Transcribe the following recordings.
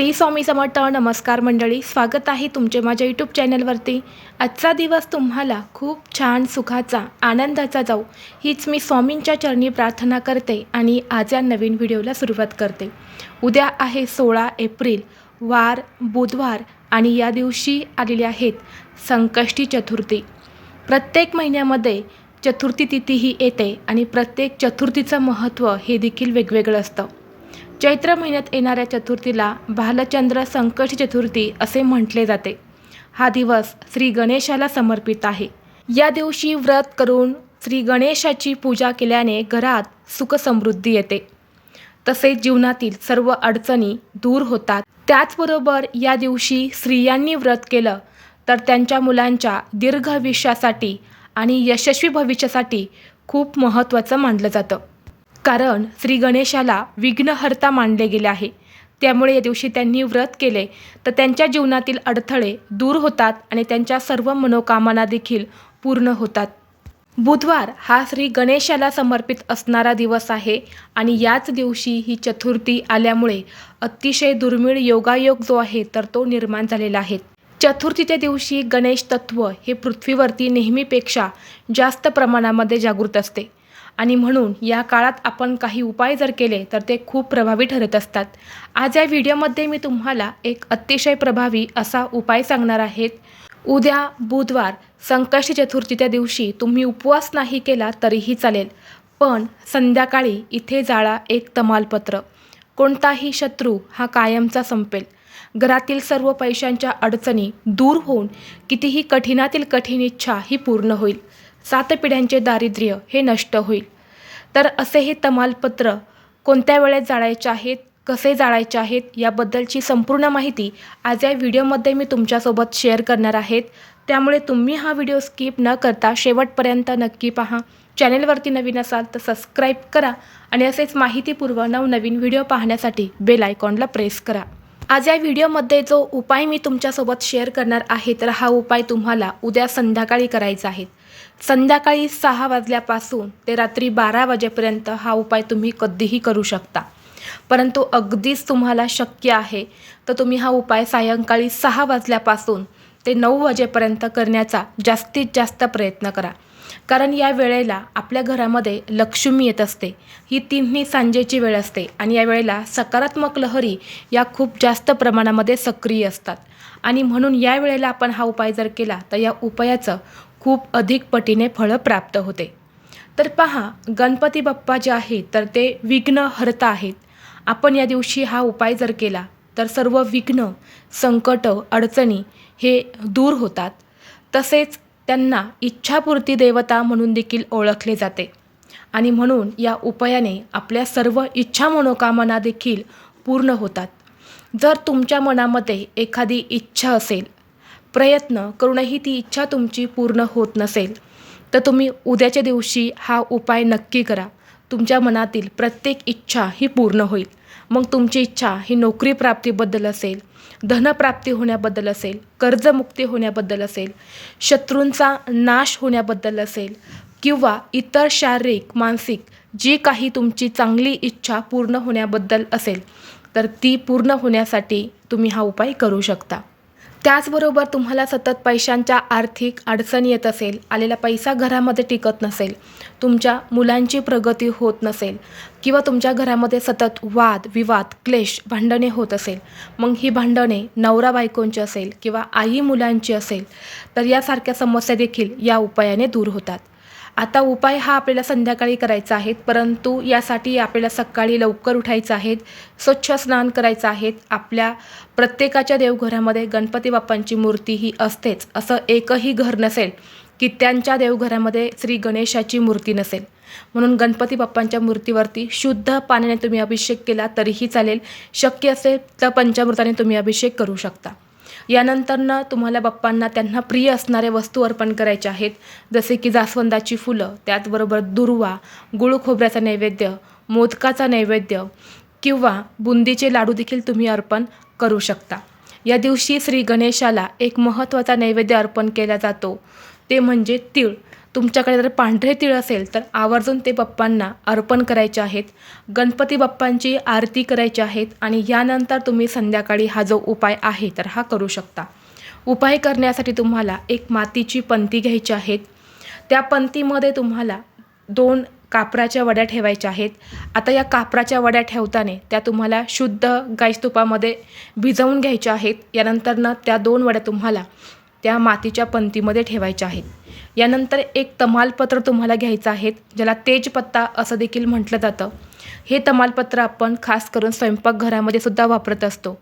श्री स्वामी समर्थ नमस्कार मंडळी स्वागत आहे तुमचे माझ्या यूट्यूब चॅनलवरती. आजचा दिवस तुम्हाला खूप छान सुखाचा आनंदाचा जाऊ हीच मी स्वामींच्या चरणी प्रार्थना करते आणि आज या नवीन व्हिडिओला सुरुवात करते. उद्या आहे सोळा एप्रिल वार बुधवार आणि या दिवशी आलेले आहेत संकष्टी चतुर्थी. प्रत्येक महिन्यामध्ये चतुर्थी तिथी ही येते आणि प्रत्येक चतुर्थीचं महत्त्व हे देखील वेगवेगळं असतं. चैत्र महिन्यात येणाऱ्या चतुर्थीला भालचंद्र संकट चतुर्थी असे म्हटले जाते. हा दिवस श्री गणेशाला समर्पित आहे. या दिवशी व्रत करून श्री गणेशाची पूजा केल्याने घरात सुखसमृद्धी येते. तसेच जीवनातील सर्व अडचणी दूर होतात. त्याचबरोबर या दिवशी स्त्रियांनी व्रत केलं तर त्यांच्या मुलांच्या दीर्घ आयुष्यासाठी आणि यशस्वी भविष्यासाठी खूप महत्त्वाचं मानलं जातं. कारण श्री गणेशाला विघ्नहर्ता मानले गेले आहे. त्यामुळे या दिवशी त्यांनी व्रत केले. तर त्यांच्या जीवनातील अडथळे दूर होतात आणि त्यांच्या सर्व मनोकामना देखील पूर्ण होतात. बुधवार हा श्री गणेशाला समर्पित असणारा दिवस आहे आणि याच दिवशी ही चतुर्थी आल्यामुळे अतिशय दुर्मिळ योगायोग जो आहे तर तो निर्माण झालेला आहे. चतुर्थीच्या दिवशी गणेश तत्व हे पृथ्वीवरती नेहमीपेक्षा जास्त प्रमाणामध्ये जागृत असते. आणि म्हणून या काळात आपण काही उपाय जर केले तर ते खूप प्रभावी ठरत असतात. आज या व्हिडिओमध्ये मी तुम्हाला एक अतिशय प्रभावी असा उपाय सांगणार आहेत उद्या बुधवार संकष्टी चतुर्थीच्या दिवशी तुम्ही उपवास नाही केला तरीही चालेल पण संध्याकाळी इथे जाळा एक तमालपत्र. कोणताही शत्रू हा कायमचा संपेल. घरातील सर्व पैशांच्या अडचणी दूर होऊन कितीही कठीणातील कठीण इच्छा ही पूर्ण होईल. सात पिढ्यांचे दारिद्र्य हे नष्ट होईल. तर असे हे तमालपत्र कोणत्या वेळेत जाळायचे आहेत कसे जाळायचे आहेत याबद्दलची संपूर्ण माहिती आज या व्हिडिओमध्ये मी तुमच्यासोबत शेअर करणार आहेत. त्यामुळे तुम्ही हा व्हिडिओ स्किप न करता शेवटपर्यंत नक्की पहा. चॅनेलवरती नवीन असाल तर सबस्क्राईब करा आणि असेच माहितीपूर्व नवनवीन व्हिडिओ पाहण्यासाठी बेल आयकॉनला प्रेस करा. आज या व्हिडिओमध्ये जो उपाय मी तुमच्यासोबत शेअर करणार आहे तर हा उपाय तुम्हाला उद्या संध्याकाळी करायचा आहे. संध्याकाळी सहा वाजल्यापासून ते रात्री बारा वाजेपर्यंत हा उपाय तुम्ही कधीही करू शकता. परंतु अगदीच तुम्हाला शक्य आहे तर तुम्ही हा उपाय सायंकाळी सहा वाजल्यापासून ते नऊ वाजेपर्यंत करण्याचा जास्तीत जास्त प्रयत्न करा. कारण या वेळेला आपल्या घरामध्ये लक्ष्मी येत असते. ही तिन्ही सांजेची वेळ असते आणि या वेळेला सकारात्मक लहरी या खूप जास्त प्रमाणामध्ये सक्रिय असतात. आणि म्हणून या वेळेला आपण हा उपाय जर केला तर या उपायाचं खूप अधिक पटीने फळं प्राप्त होते. तर पहा गणपती बाप्पा जे आहेत तर ते विघ्न हरता आहेत. आपण या दिवशी हा उपाय जर केला तर सर्व विघ्न संकट अडचणी हे दूर होतात. तसेच त्यांना इच्छापूर्ती देवता म्हणून देखील ओळखले जाते. आणि म्हणून या उपायाने आपल्या सर्व इच्छा मनोकामना देखील पूर्ण होतात. जर तुमच्या मनामध्ये एखादी इच्छा असेल प्रयत्न करूनही ती इच्छा तुमची पूर्ण होत नसेल तर तुम्ही उद्याच्या दिवशी हा उपाय नक्की करा. तुमच्या मनातील प्रत्येक इच्छा ही पूर्ण होईल. मग तुमची इच्छा ही नोकरी प्राप्तीबद्दल असेल धनप्राप्ती होण्याबद्दल असेल कर्जमुक्ती होण्याबद्दल असेल शत्रूंचा नाश होण्याबद्दल असेल किंवा इतर शारीरिक मानसिक जी काही तुमची चांगली इच्छा पूर्ण होण्याबद्दल असेल तर ती पूर्ण होण्यासाठी तुम्ही हा उपाय करू शकता. त्याचबरोबर तुम्हाला सतत पैशांच्या आर्थिक अडचण येत असेल आलेला पैसा घरामध्ये टिकत नसेल तुमच्या मुलांची प्रगती होत नसेल किंवा तुमच्या घरामध्ये सतत वाद विवाद क्लेश भांडणे होत असेल मग ही भांडणे नवरा बायकोंची असेल किंवा आई मुलांची असेल तर यासारख्या समस्या देखील या उपायाने दूर होतात. आता उपाय हा आपल्याला संध्याकाळी करायचा आहे परंतु यासाठी आपल्याला सकाळी लवकर उठायचं आहे स्वच्छ स्नान करायचं आहे आपल्या प्रत्येकाच्या देवघरामध्ये गणपती बाप्पांची मूर्ती ही असतेच असं एकही घर नसेल की त्यांच्या देवघरामध्ये श्री गणेशाची मूर्ती नसेल. म्हणून गणपती बाप्पांच्या मूर्तीवरती शुद्ध पाण्याने तुम्ही अभिषेक केला तरीही चालेल. शक्य असेल तर पंचामृताने तुम्ही अभिषेक करू शकता. यानंतरनं तुम्हाला बाप्पांना त्यांना प्रिय असणाऱ्या वस्तू अर्पण करायच्या आहेत. जसे की जास्वंदाची फुलं त्याचबरोबर दुर्वा गुळ खोबऱ्याचा नैवेद्य मोदकाचा नैवेद्य किंवा बुंदीचे लाडू देखील तुम्ही अर्पण करू शकता. या दिवशी श्री गणेशाला एक महत्त्वाचा नैवेद्य अर्पण केला जातो. ते म्हणजे तीळ. तुमच्याकडे जर पांढरे तीळ असेल तर आवर्जून ते बाप्पांना अर्पण करायचे आहेत. गणपती बाप्पांची आरती करायची आहेत आणि यानंतर तुम्ही संध्याकाळी हा जो उपाय आहे तर हा करू शकता. उपाय करण्यासाठी तुम्हाला एक मातीची पंती घ्यायची आहेत. त्या पंतीमध्ये तुम्हाला दोन कापराच्या वड्या ठेवायच्या आहेत. आता या कापराच्या वड्या ठेवताना त्या तुम्हाला शुद्ध गाईस तुपामध्ये भिजवून घ्यायच्या आहेत. यानंतरनं त्या दोन वड्या तुम्हाला त्या मातीच्या पंतीमध्ये ठेवायच्या आहेत. यानंतर एक तमालपत्र तुम्हाला घ्यायचं आहे ज्याला तेजपत्ता असं देखील म्हटलं जातं. हे तमालपत्र आपण खास करून स्वयंपाकघरामध्ये सुद्धा वापरत असतो.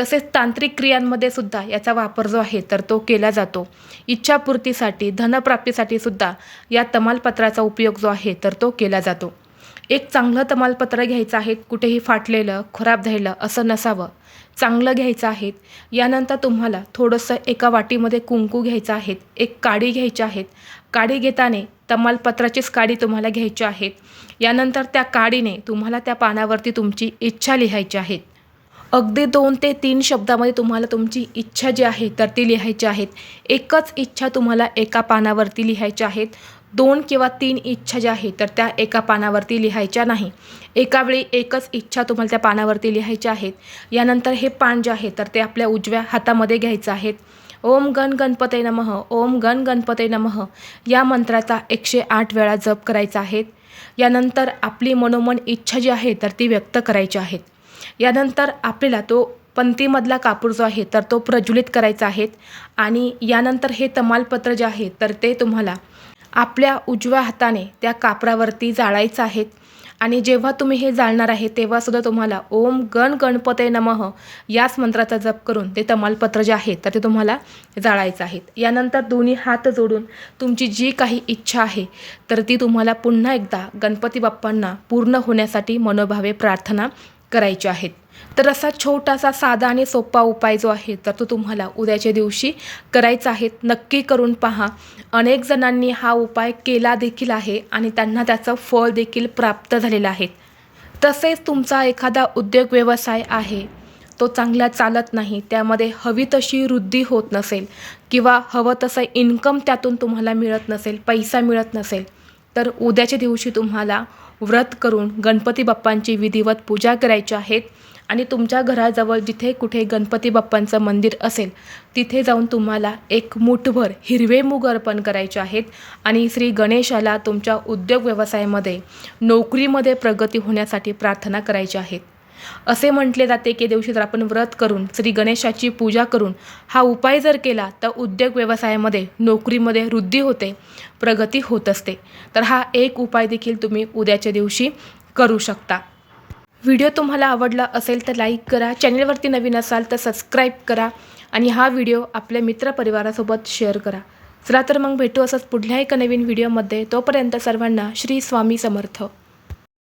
तसेच तांत्रिक क्रियांमध्ये सुद्धा याचा वापर जो आहे तर तो केला जातो. इच्छापूर्तीसाठी धनप्राप्तीसाठी सुद्धा या तमालपत्राचा उपयोग जो आहे तर तो केला जातो. एक चांगलं तमालपत्र घ्यायचं आहे कुठेही फाटलेलं खराब झालेलं असं नसावं. चांगलं घ्यायचं आहे यानंतर तुम्हाला थोडंसं एका वाटीमध्ये कुंकू घ्यायचं आहे एक काडी घ्यायची आहेत काडी घेताने तमालपत्राचीच काडी तुम्हाला घ्यायची आहेत यानंतर त्या काडीने तुम्हाला त्या पानावरती तुमची इच्छा लिहायची आहे. अगदी दोन ते तीन शब्दामध्ये तुम्हाला तुमची इच्छा जी आहे तर ती लिहायची आहेत एकच इच्छा तुम्हाला एका पानावरती लिहायच्या आहेत दोन किंवा तीन इच्छा ज्या आहेत तर त्या एका पानावरती लिहायच्या नाही. एकावेळी एकच इच्छा तुम्हाला त्या पानावरती लिहायच्या आहेत. यानंतर हे पान जे आहे तर ते आपल्या उजव्या हातामध्ये घ्यायचं आहेत. ओम गण गणपते नमः ओम गण गणपते नमः. या मंत्राचा एकशे आठ वेळा जप करायचा आहे. यानंतर आपली मनोमन इच्छा जी आहे तर ती व्यक्त करायची आहेत यानंतर आपल्याला तो पंथीमधला कापूर जो आहे तर तो प्रज्वलित करायचा आहे. आणि यानंतर हे तमालपत्र जे आहे तर ते तुम्हाला आपल्या उजव्या हाताने त्या कापरावरती जाळायचं आहेत आणि जेव्हा तुम्ही हे जाळणार आहे तेव्हासुद्धा तुम्हाला ओम गण गणपते नमः याच मंत्राचा जप करून ते तमालपत्र जे आहे तर ते तुम्हाला जाळायचं आहेत यानंतर दोन्ही हात जोडून तुमची जी काही इच्छा आहे तर ती तुम्हाला पुन्हा एकदा गणपती बाप्पांना पूर्ण होण्यासाठी मनोभावे प्रार्थना करायचे आहेत. तर असा छोटासा साधा आणि सोपा उपाय जो आहे तर तो तुम्हाला उद्याच्या दिवशी करायचा आहे. नक्की करून पहा. अनेक जणांनी हा उपाय केला देखील आहे आणि त्यांना त्याचं फळ देखील प्राप्त झालेलं आहे. तसेच तुमचा एखादा उद्योग व्यवसाय आहे तो चांगला चालत नाही त्यामध्ये हवी तशी वृद्धी होत नसेल किंवा हवं तसं इन्कम त्यातून तुम्हाला मिळत नसेल पैसा मिळत नसेल तर उद्याच्या दिवशी तुम्हाला व्रत करून गणपती बाप्पांची विधिवत पूजा करायची आहेत. आणि तुमच्या घराजवळ जिथे कुठे गणपती बाप्पांचं मंदिर असेल तिथे जाऊन तुम्हाला एक मुठभर हिरवे मूग अर्पण करायचे आहेत. आणि श्री गणेशाला तुमच्या उद्योग व्यवसायामध्ये नोकरीमध्ये प्रगती होण्यासाठी प्रार्थना करायची आहेत असे म्हटले जाते की दिवशी जर आपण व्रत करून श्री गणेशाची पूजा करून हा उपाय जर केला तर उद्योग व्यवसायामध्ये नोकरीमध्ये वृद्धी होते प्रगती होत असते. तर हा एक उपाय देखील तुम्ही उद्याच्या दिवशी करू शकता. व्हिडिओ तुम्हाला आवडला असेल तर लाईक करा चॅनलवरती नवीन असाल तर सबस्क्राईब करा आणि हा व्हिडिओ आपल्या मित्रपरिवारासोबत शेअर करा. चला तर मग भेटू असंच पुढल्या एका नवीन व्हिडिओमध्ये. तोपर्यंत सर्वांना श्री स्वामी समर्थ.